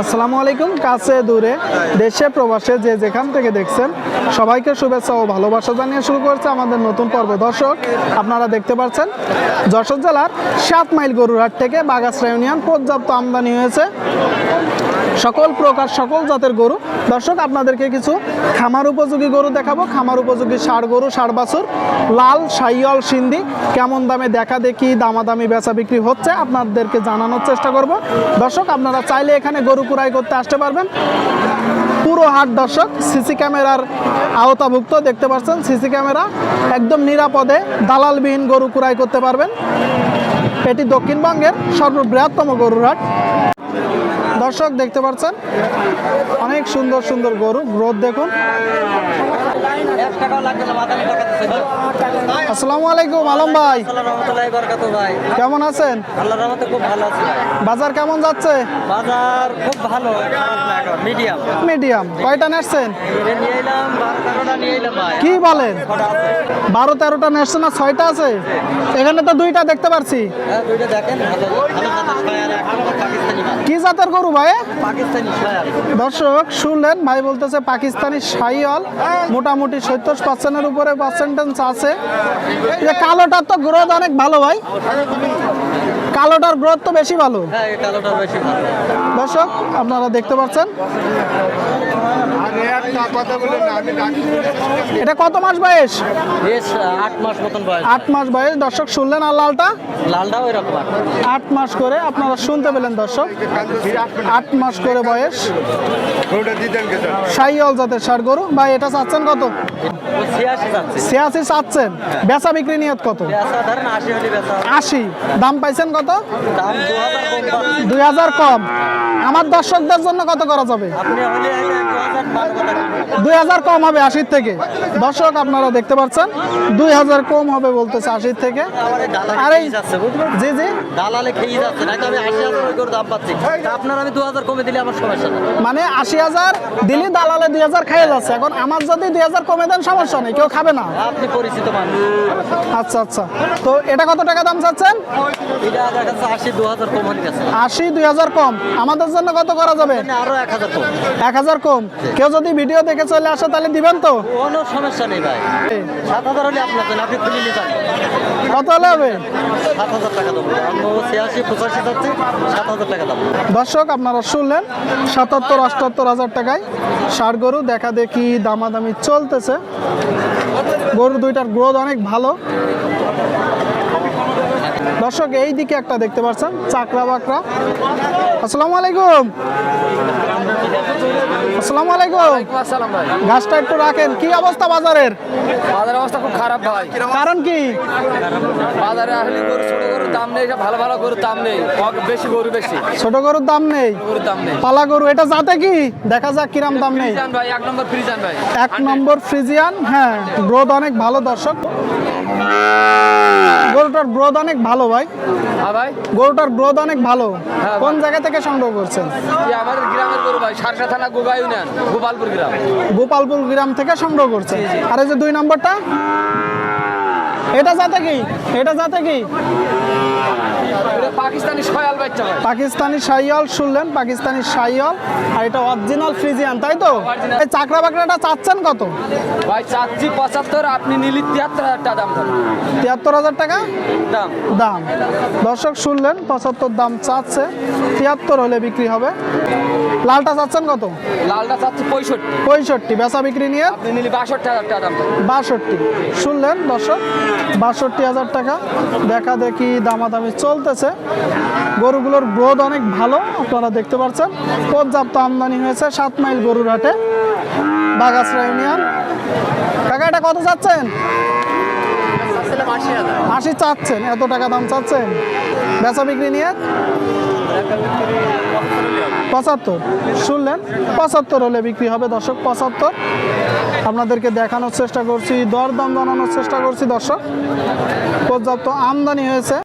আসসালামু আলাইকুম, কাছে দূরে, দেশে, প্রবাসে, যে যেখান থেকে দেখছেন, সবাইকে শুভেচ্ছা ও ভালোবাসা জানিয়ে শুরু করছে আমাদের নতুন পর্ব। দর্শক, আপনারা দেখতে পাচ্ছেন, যশোর জেলার সাত মাইল গরুরহাট থেকে বাগাসরা ইউনিয়ন পর্যাপ্ত আমদানি হয়েছে। সকল প্রকার, সকল জাতের গরু। দর্শক, আপনাদেরকে কিছু খামার উপযোগী গরু দেখাবো। খামার উপযোগী ষাড় গরু, ষাড় বাছুর, লাল, সাইয়ল, সিন্ধি। কেমন দামে দেখা দেখি, দামাদামি, বেচা বিক্রি হচ্ছে, আপনাদেরকে জানানোর চেষ্টা করব। দর্শক, আপনারা চাইলে এখানে গরু কুড়াই করতে আসতে পারবেন। পুরো হাট দর্শক, সিসি ক্যামেরার আওতাভুক্ত, দেখতে পাচ্ছেন, সিসি ক্যামেরা একদম নিরাপদে, দালালবিহীন গরু কুড়াই করতে পারবেন। এটি দক্ষিণবঙ্গের সর্ববৃহত্তম গরুর হাট। দর্শক দেখতে পাচ্ছেন, অনেক সুন্দর সুন্দর গরু গ্রোথ দেখুন। আসসালামু আলাইকুম, আলম ভাই। কেমন আছেন? বাজার কেমন যাচ্ছে? বাজার খুব ভালো মিডিয়াম। মিডিয়াম কয়টা এলাম কি বলেন? বারো তেরোটা নেসছেন না ছয়টা আছে? এখানে তো দুইটা দেখতে পারছি। দুইটা দেখেন কি জাতের গরু ভাই? দর্শক শুনলেন ভাই বলতেছে পাকিস্তানি সাইয়াল মোটামুটি সত্তর পার্সেন্টের উপরে পার্সেন্টেজ আছে। যে কালোটার তো গ্রোথ অনেক ভালো ভাই। কালোটার গ্রোথ তো হ্যাঁ বেশি ভালো। দর্শক আপনারা দেখতে পাচ্ছেন? এটা কত মাস বয়স? আট মাস মতন বয়স। আট মাস বয়স দর্শক শুনলেন আর লালটা? লালটাও এরকম আর। আট মাস করে আপনারা শুনতে পেলেন দর্শক। আট মাস করে বয়স। সাইয়াল জাতের সার গরু। ভাই এটা চাচ্ছেন কত? ছিয়াশি চাচ্ছেন? বেচা বিক্রি নিয়ত কত? আশি দাম পাইছেন কত। দুই হাজার কম আমার দর্শকদের জন্য কত করা যাবে? আপনি হলে দু হাজার বারো কথা কিনবেন। দুই হাজার কম হবে আশির থেকে। দর্শক আপনারা দেখতে পাচ্ছেন দুই হাজার কম হবে বলতেছে আশির থেকে। আর এই খেয়ে জি জি। দালালে খেয়ে যাচ্ছে না আমি আশি হাজার করে দাম পাচ্ছি? আপনার আমি দু হাজার কমে দিলে আমার সমস্যা নেই। মানে আশি হাজার দিলি দালালে দুই হাজার খাইয়ে যাচ্ছে। এখন আমার যদি দুই হাজার কমে দেন সমস্যা নেই কেউ খাবে না। আপনি পরিচিত মানুষ। আচ্ছা আচ্ছা। তো এটা কত টাকা দাম চাচ্ছেন? আশি দুই হাজার কম আমাদের জন্য কত করা যাবে? আরও এক হাজার কম। এক হাজার কম। কেউ যদি ভিডিও দেখে চলে আসে তাহলে দিবেন তো। কোনো সমস্যা নেই ভাই। সাত হাজার হলে আপনার জন্য আপনি খুলে কত হলে হবে? সাত হাজার টাকা দেবো। ছিয়াশি পঁচাশি যাচ্ছে সাত হাজার টাকা দেবো। দর্শক আপনারা শুনলেন সাতাত্তর অষ্টাত্তর হাজার টাকায় ষাট গরু। দেখা দেখি দামাদামি চলতেছে। গরু দুইটার গ্রোথ অনেক ভালো। দর্শক এই দিকে একটা দেখতে পাচ্ছেন চাকরা বাকরা। আসসালামু আলাইকুম। আসসালামু আলাইকুম। আসসালাম ভাই। ঘাসটা একটু রাখেন। কি অবস্থা বাজারের? বাজারের অবস্থা খুব খারাপ ভাই। কারণ কি? বাজারে আসলে গরু ছোট গরুর দাম নেই ভালো ভালো গরুর দাম নেই। বেশি গরু বেশি। ছোট গরুর দাম নেই? গরুর দাম নেই। পালা গরু এটা যাতে কি? দেখা যাক কিরাম দাম নেই। ভাই এক নম্বর ফ্রিজান ভাই। এক নম্বর ফ্রিজিয়ান হ্যাঁ গ্রোথ অনেক ভালো দর্শক। গরুটার গ্রোথ অনেক ভালো ভাই। হ্যাঁ ভাই। গরুটার গ্রোথ অনেক ভালো। হ্যাঁ, কোন জায়গা থেকে সংগ্রহ করছেন? আমাদের গ্রামের গরু ভাই সারসা থানা গোগা ইউনিয়ন গোপালপুর গ্রাম। গোপালপুর গ্রাম থেকে সংগ্রহ করছেন। আর এই যে দুই নম্বরটা? এটা যাতে কি? এটা যাতে কি? পাকিস্তানি সাইয়াল শুনলেন পাকিস্তানি সাইয়াল আর এটা অরিজিনাল ফ্রিজিয়ান তাই তো? এই চাকরা বাকরাটা চাচ্ছেন কত? ভাই চাচ্ছি পঁচাত্তর আপনি নিলি তিয়াত্তর হাজার টাকা দাম তিয়াত্তর হাজার টাকা? দাম। দাম। দর্শক শুনলেন পঁচাত্তর দাম চাচ্ছে তিয়াত্তর হলে বিক্রি হবে। লালটা চাচ্ছেন কত? লালটা চাচ্ছি পঁয়ষট্টি। পঁয়ষট্টি বেচা বিক্রি নিয়ে? আপনি নিলি বাষট্টি হাজার টাকা দাম বাষট্টি। শুনলেন দর্শক? বাষট্টি হাজার টাকা। দেখা দেখি দামাদামি চলতেছে। গরুগুলোর গ্রোথ অনেক ভালো, আপনারা দেখতে পাচ্ছেন। পর্যাপ্ত আমদানি হয়েছে সাত মাইল গরুর হাটে বাগাসরা ইউনিয়ন। কাকা, এটা কত চাচ্ছেন? আশি চাচ্ছেন, এত টাকা দাম চাচ্ছেন? বেচা বিক্রি নিয়ে? পঁচাত্তর, শুনলেন? পঁচাত্তর হলে বিক্রি হবে, দর্শক, পঁচাত্তর। আপনাদেরকে দেখানোর চেষ্টা করছি, দরদাম জানানোর চেষ্টা করছি, দর্শক। পর্যাপ্ত আমদানি হয়েছে।